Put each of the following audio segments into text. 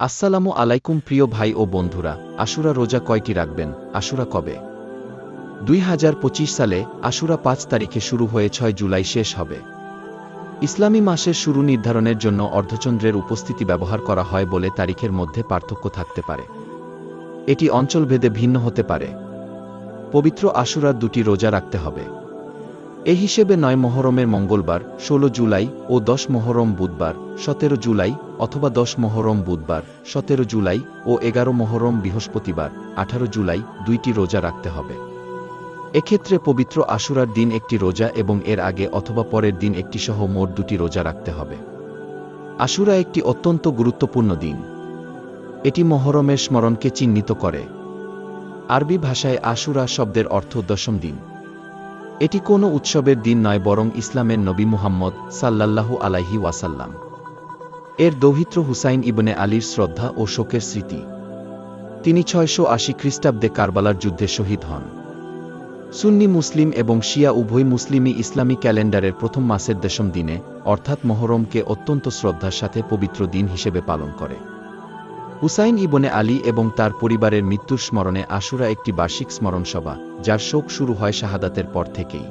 আসসালামু আলাইকুম প্রিয় ভাই ও বন্ধুরা, আশুরা রোজা কয়টি রাখবেন? আশুরা কবে? দুই হাজার পঁচিশ সালে আশুরা পাঁচ তারিখে শুরু হয়ে ছয় জুলাই শেষ হবে। ইসলামী মাসের শুরু নির্ধারণের জন্য অর্ধচন্দ্রের উপস্থিতি ব্যবহার করা হয় বলে তারিখের মধ্যে পার্থক্য থাকতে পারে। এটি অঞ্চলভেদে ভিন্ন হতে পারে। পবিত্র আশুরার দুটি রোজা রাখতে হবে। এই হিসেবে নয় মহরমের মঙ্গলবার ১৬ জুলাই ও দশ মহরম বুধবার, সতেরো জুলাই অথবা দশ মহরম বুধবার, সতেরো জুলাই ও এগারো মহরম বৃহস্পতিবার, আঠারো জুলাই দুইটি রোজা রাখতে হবে। এক্ষেত্রে পবিত্র আশুরার দিন একটি রোজা এবং এর আগে অথবা পরের দিন একটি সহ মোট দুটি রোজা রাখতে হবে। আশুরা একটি অত্যন্ত গুরুত্বপূর্ণ দিন। এটি মহরমের স্মরণকে চিহ্নিত করে। আরবি ভাষায় আশুরা শব্দের অর্থ দশম দিন। এটি কোনো উৎসবের দিন নয় বরং ইসলামের নবী মুহাম্মদ সাল্লাল্লাহু আলাইহি ওয়াসাল্লাম। এর দৌহিত্র হুসাইন ইবনে আলীর শ্রদ্ধা ও শোকের স্মৃতি। তিনি ছয়শো আশি খ্রিস্টাব্দে কারবালার যুদ্ধে শহীদ হন। সুন্নি মুসলিম এবং শিয়া উভয় মুসলিমই ইসলামী ক্যালেন্ডারের প্রথম মাসের দশম দিনে, অর্থাৎ মহরমকে অত্যন্ত শ্রদ্ধার সাথে পবিত্র দিন হিসেবে পালন করে। হুসাইন ইবনে আলী এবং তার পরিবারের মৃত্যুর স্মরণে আশুরা একটি বার্ষিক স্মরণসভা, যার শোক শুরু হয় শাহাদাতের পর থেকেই।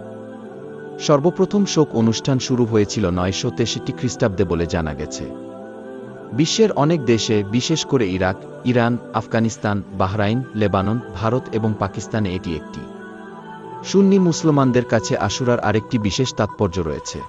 সর্বপ্রথম শোক অনুষ্ঠান শুরু হয়েছিল নয়শো তেষট্টি খ্রিস্টাব্দে বলে জানা গেছে। বিশ্বের অনেক দেশে, বিশেষ করে Iraq, Iran, Afghanistan, Bahrain, Lebanon, Bharat এবং পাকিস্তানে এটি একটি। সুন্নি মুসলমানদের কাছে আশুরার আরেকটি বিশেষ তাৎপর্য রয়েছে।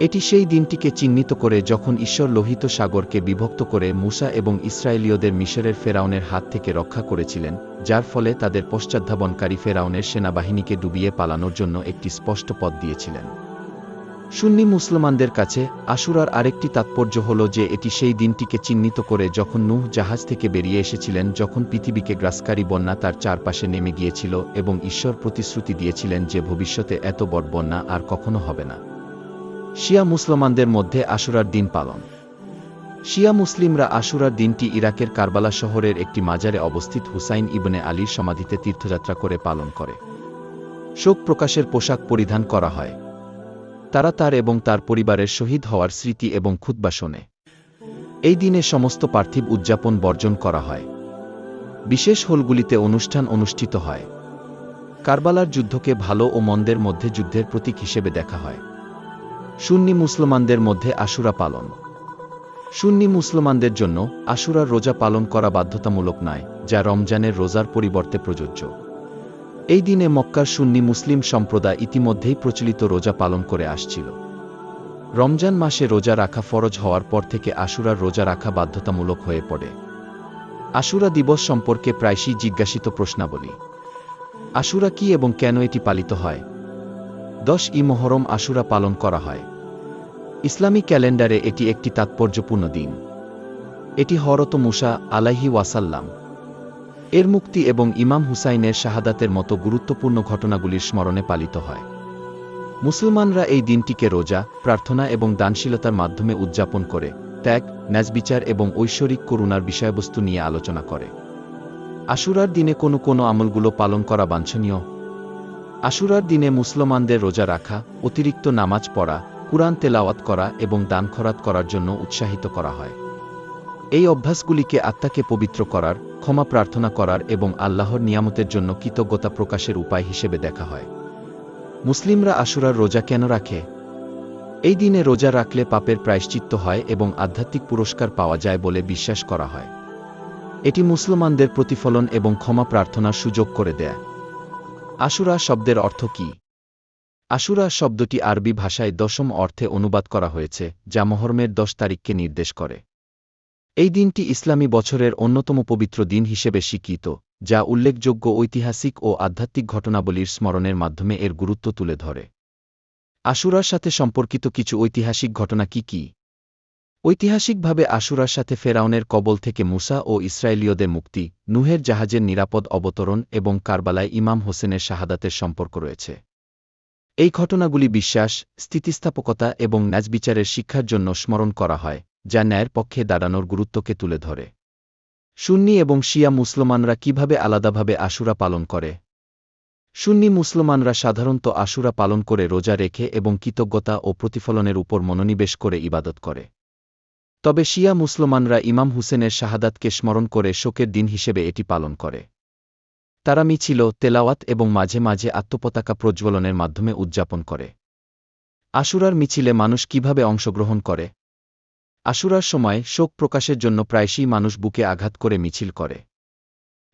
এটি সেই দিনটিকে চিহ্নিত করে যখন ঈশ্বর লোহিত সাগরকে বিভক্ত করে মুসা এবং ইসরায়েলীয়দের মিশরের ফেরাউনের হাত থেকে রক্ষা করেছিলেন, যার ফলে তাদের পশ্চাদ্ধাবনকারী ফেরাউনের সেনাবাহিনীকে ডুবিয়ে পালানোর জন্য একটি স্পষ্ট পথ দিয়েছিলেন। সুন্নি মুসলমানদের কাছে আশুরার আরেকটি তাৎপর্য হল যে এটি সেই দিনটিকে চিহ্নিত করে যখন নূহ জাহাজ থেকে বেরিয়ে এসেছিলেন, যখন পৃথিবীকে গ্রাসকারী বন্যা তার চারপাশে নেমে গিয়েছিল এবং ঈশ্বর প্রতিশ্রুতি দিয়েছিলেন যে ভবিষ্যতে এত বড় বন্যা আর কখনো হবে না। শিয়া মুসলমানদের মধ্যে আশুরার দিন পালন। শিয়া মুসলিমরা আশুরার দিনটি ইরাকের কারবালা শহরের একটি মাজারে অবস্থিত হুসাইন ইবনে আলীর সমাধিতে তীর্থযাত্রা করে পালন করে। শোক প্রকাশের পোশাক পরিধান করা হয়। তারা তার এবং তার পরিবারের শহীদ হওয়ার স্মৃতি এবং খুতবা শোনে। এই দিনে সমস্ত পার্থিব উদযাপন বর্জন করা হয়। বিশেষ হোলগুলিতে অনুষ্ঠান অনুষ্ঠিত হয়। কারবালার যুদ্ধকে ভালো ও মন্দের মধ্যে যুদ্ধের প্রতীক হিসেবে দেখা হয়। সুন্নি মুসলমানদের মধ্যে আশুরা পালন। সুন্নি মুসলমানদের জন্য আশুরার রোজা পালন করা বাধ্যতামূলক নয়, যা রমজানের রোজার পরিবর্তে প্রযোজ্য। এই দিনে মক্কার সুন্নি মুসলিম সম্প্রদায় ইতিমধ্যেই প্রচলিত রোজা পালন করে আসছিল। রমজান মাসে রোজা রাখা ফরজ হওয়ার পর থেকে আশুরার রোজা রাখা বাধ্যতামূলক হয়ে পড়ে। আশুরা দিবস সম্পর্কে প্রায়শই জিজ্ঞাসিত প্রশ্নাবলী। আশুরা কি এবং কেন এটি পালিত হয়? দশ ই মহরম আশুরা পালন করা হয়। ইসলামী ক্যালেন্ডারে এটি একটি তাৎপর্যপূর্ণ দিন। এটি হরত মুসা আলাইহি ওয়াসাল্লাম। এর মুক্তি এবং ইমাম হুসাইনের শাহাদাতের মতো গুরুত্বপূর্ণ ঘটনাগুলির স্মরণে পালিত হয়। মুসলমানরা এই দিনটিকে রোজা, প্রার্থনা এবং দানশীলতার মাধ্যমে উদযাপন করে, ত্যাগ ন্যাজবিচার এবং ঐশ্বরিক করুণার বিষয়বস্তু নিয়ে আলোচনা করে। আশুরার দিনে কোনো কোনো আমলগুলো পালন করা বাঞ্ছনীয় আশুরার দিনে মুসলমানদের রোজা রাখা, অতিরিক্ত নামাজ পড়া, কুরআন তেলাওয়াত করা এবং দান খরাত করার জন্য উৎসাহিত করা হয়। এই অভ্যাসগুলিকে আত্মাকে পবিত্র করার, ক্ষমা প্রার্থনা করার এবং আল্লাহর নিয়ামতের জন্য কৃতজ্ঞতা প্রকাশের উপায় হিসেবে দেখা হয়। মুসলিমরা আশুরার রোজা কেন রাখে? এই দিনে রোজা রাখলে পাপের প্রায়শ্চিত্ত হয় এবং আধ্যাত্মিক পুরস্কার পাওয়া যায় বলে বিশ্বাস করা হয়। এটি মুসলমানদের প্রতিফলন এবং ক্ষমা প্রার্থনার সুযোগ করে দেয়। আশুরা শব্দের অর্থ কি? আশুরা শব্দটি আরবি ভাষায় দশম অর্থে অনুবাদ করা হয়েছে, যা মহরমের দশ তারিখকে নির্দেশ করে। এই দিনটি ইসলামী বছরের অন্যতম পবিত্র দিন হিসেবে স্বীকৃত, যা উল্লেখযোগ্য ঐতিহাসিক ও আধ্যাত্মিক ঘটনাবলীর স্মরণের মাধ্যমে এর গুরুত্ব তুলে ধরে। আশুরার সাথে সম্পর্কিত কিছু ঐতিহাসিক ঘটনা কি কি? ঐতিহাসিকভাবে আশুরার সাথে ফেরাউনের কবল থেকে মুসা ও ইসরায়েলীয়দের মুক্তি, নুহের জাহাজের নিরাপদ অবতরণ এবং কারবালায় ইমাম হোসেনের শাহাদাতের সম্পর্ক রয়েছে। এই ঘটনাগুলি বিশ্বাস, স্থিতিস্থাপকতা এবং ন্যাজবিচারের শিক্ষার জন্য স্মরণ করা হয়, যা ন্যায়ের পক্ষে দাঁড়ানোর গুরুত্বকে তুলে ধরে। সুন্নি এবং শিয়া মুসলমানরা কীভাবে আলাদাভাবে আশুরা পালন করে? সুন্নি মুসলমানরা সাধারণত আশুরা পালন করে রোজা রেখে এবং কৃতজ্ঞতা ও প্রতিফলনের উপর মনোনিবেশ করে ইবাদত করে। তবে শিয়া মুসলমানরা ইমাম হুসেনের শাহাদাতকে স্মরণ করে শোকের দিন হিসেবে এটি পালন করে। তারা মিছিল, তেলাওয়াত এবং মাঝে মাঝে আত্মপতাকা প্রজ্বলনের মাধ্যমে উদযাপন করে। আশুরার মিছিলে মানুষ কীভাবে অংশগ্রহণ করে? আশুরার সময় শোক প্রকাশের জন্য প্রায়শই মানুষ বুকে আঘাত করে মিছিল করে।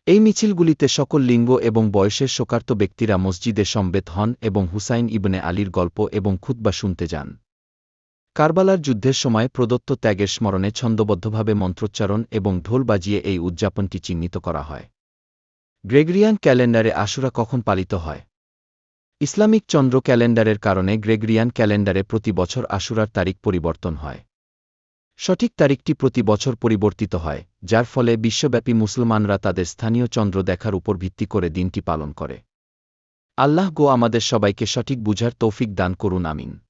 এই মিছিলগুলিতে সকল লিঙ্গ এবং বয়সের শোকার্ত ব্যক্তিরা মসজিদে সম্বেত হন এবং হুসাইন ইবনে আলীর গল্প এবং খুতবা শুনতে যান। কারবালার যুদ্ধের সময় প্রদত্ত ত্যাগের স্মরণে ছন্দবদ্ধভাবে মন্ত্রোচ্চারণ এবং ঢোল বাজিয়ে এই উদযাপনটি চিহ্নিত করা হয়। গ্রেগরিয়ান ক্যালেন্ডারে আশুরা কখন পালিত হয়? ইসলামিক চন্দ্র ক্যালেন্ডারের কারণে গ্রেগরিয়ান ক্যালেন্ডারে প্রতি বছর আশুরার তারিখ পরিবর্তন হয়। সঠিক তারিখটি প্রতি বছর পরিবর্তিত হয়, যার ফলে বিশ্বব্যাপী মুসলমানরা তাদের স্থানীয় চন্দ্র দেখার উপর ভিত্তি করে দিনটি পালন করে। আল্লাহ গো আমাদের সবাইকে সঠিক বুঝার তৌফিক দান করুন, আমিন।